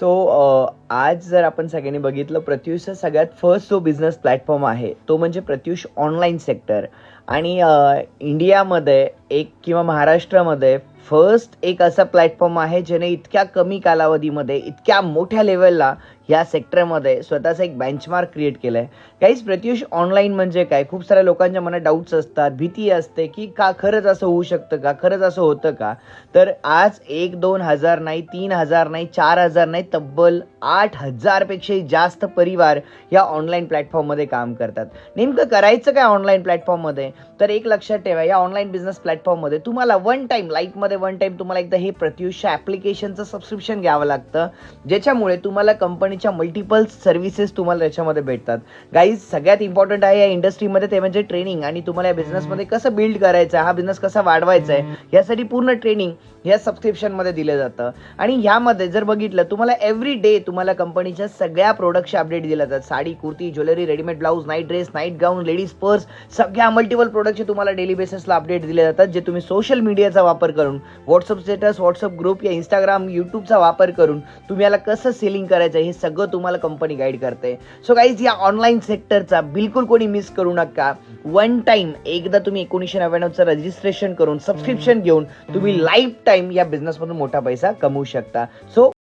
So आज जर आपण सगळ्यांनी बघितलं प्रत्युषचा सगळ्यात फर्स्ट जो बिझनेस प्लॅटफॉर्म आहे तो म्हणजे प्रत्युष ऑनलाईन सेक्टर आणि इंडियामध्ये एक किंवा महाराष्ट्रामध्ये फर्स्ट एक असा प्लॅटफॉर्म आहे ज्याने इतक्या कमी कालावधीमध्ये इतक्या मोठ्या लेवलला या सेक्टरमध्ये स्वतःचं एक बेंचमार्क क्रिएट केलं आहे काहीच प्रत्युष ऑनलाईन म्हणजे काय? खूप साऱ्या लोकांच्या मनात डाऊट्स असतात भीती असते की का खरंच असं होऊ शकतं का? खरंच असं होतं का? तर आज एक दोन हजार नाही तीन हजार नाही चार हजार नाही तब्बल आठ हजारपेक्षाही जास्त परिवार या ऑनलाईन प्लॅटफॉर्ममध्ये काम करतात. नेमकं करायचं काय ऑनलाईन प्लॅटफॉर्ममध्ये तर एक लक्षात ठेवा या ऑनलाईन बिझनेस प्लॅटफॉर्ममध्ये तुम्हाला वन टाईम लाईफमध्ये वन टाईम तुम्हाला एकदा हे प्रत्युषच्या ॲप्लिकेशनचं सबस्क्रिप्शन घ्यावं लागतं ज्याच्यामुळे तुम्हाला कंपनी कंपनीच्या मल्टिपल सर्व्हिसेस तुम्हाला त्याच्यामध्ये भेटतात. गाईज सगळ्यात इम्पॉर्टंट आहे या इंडस्ट्रीमध्ये ते म्हणजे ट्रेनिंग आणि तुम्हाला या बिझनेसमध्ये कसं बिल्ड करायचं आहे हा बिझनेस कसा वाढवायचा आहे यासाठी पूर्ण ट्रेनिंग ह्या सबस्क्रिप्शनमध्ये दिलं जातं. आणि ह्यामध्ये जर बघितलं तुम्हाला एव्हरी डे तुम्हाला कंपनीच्या सगळ्या प्रोडक्टचे अपडेट दिले जातात. Sari kurti jewellery readymade blouse night dress night gown ladies purse सगळ्या मल्टिपल प्रोडक्टचे तुम्हाला डेली बेसिसला अपडेट दिले जातात जे तुम्ही सोशल मीडियाचा वापर करून व्हॉट्सअप स्टेटस व्हॉट्सअप ग्रुप या इंस्टाग्राम यूट्यूबचा वापर करून तुम्ही याला कसं सेलिंग करायचं हे सगळं तुम्हाला कंपनी गाईड करते. सो गाईज या ऑनलाईन सेक्टरचा बिलकुल कोणी मिस करू नका. वन टाईम एकदा तुम्ही एकोणीसशे नव्याण्णवचं रजिस्ट्रेशन करून सबस्क्रिप्शन घेऊन तुम्ही लाईफ टाईम या बिझनेसमधून मोठा पैसा कमवू शकता. सो